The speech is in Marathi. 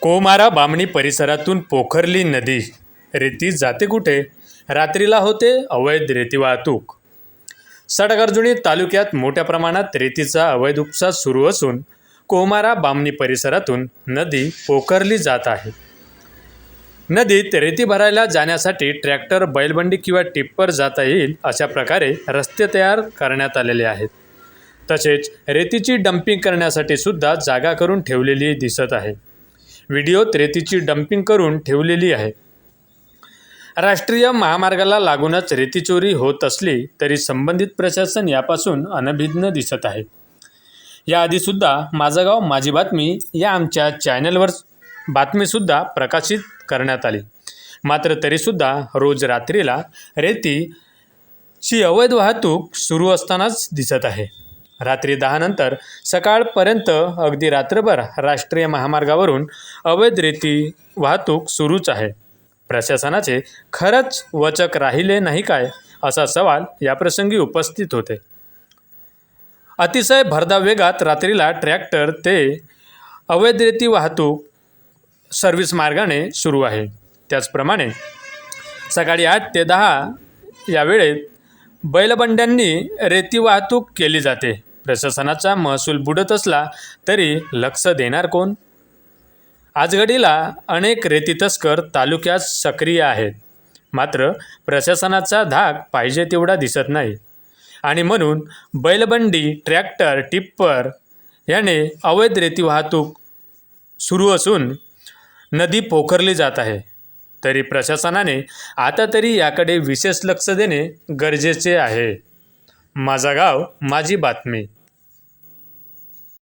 कोमारा बामणी परिसरातून पोखरली नदी. रेती जाते कुठे? रात्रीला होते अवैध रेती वाहतूक. सडगर्जुनी तालुक्यात मोठ्या प्रमाणात रेतीचा अवैध उपसा सुरू असून कोमारा बामणी परिसरातून नदी पोखरली जात आहे. नदीत रेती भरायला जाण्यासाठी ट्रॅक्टर बैलबंडी किंवा टिप्पर जाता येईल अशा प्रकारे रस्ते तयार करण्यात आलेले आहेत. तसेच रेतीची डंपिंग करण्यासाठी सुद्धा जागा करून ठेवलेली दिसत आहे. व्हिडिओत रेतीची डंपिंग करून ठेवलेली आहे. राष्ट्रीय महामार्गाला लागूनच रेतीचोरी होत असली तरी संबंधित प्रशासन यापासून अनभिज्ञ दिसत आहे. याआधीसुद्धा माझं गाव माझी बातमी या आमच्या चॅनलवर बातमीसुद्धा प्रकाशित करण्यात आली. मात्र तरीसुद्धा रोज रात्रीला रेतीची अवैध वाहतूक सुरू असतानाच दिसत आहे. रात्री दहानंतर सकाळपर्यंत अगदी रात्रभर राष्ट्रीय महामार्गावरून अवैध रेती वाहतूक सुरूच आहे. प्रशासनाचे खरंच वचक राहिले नाही काय असा सवाल याप्रसंगी उपस्थित होते. अतिशय भरधाव वेगात रात्रीला ट्रॅक्टर ते अवैध रेती वाहतूक सर्व्हिस मार्गाने सुरू आहे. त्याचप्रमाणे सकाळी आठ ते दहा या वेळेत बैलबंड्यांनी रेती वाहतूक केली जाते. प्रशासनाचा महसूल बुडत असला तरी लक्ष देणार कोण? आजघडीला अनेक रेती तस्कर तालुक्यात सक्रिय आहेत. मात्र प्रशासनाचा धाक पाहिजे तेवढा दिसत नाही. आणि म्हणून बैलबंडी ट्रॅक्टर टिप्पर याने अवैध रेती वाहतूक सुरू असून नदी पोखरली जात आहे. तरी प्रशासनाने आता तरी याकडे विशेष लक्ष देणे गरजेचे आहे. माझा गाव माझी बातमी.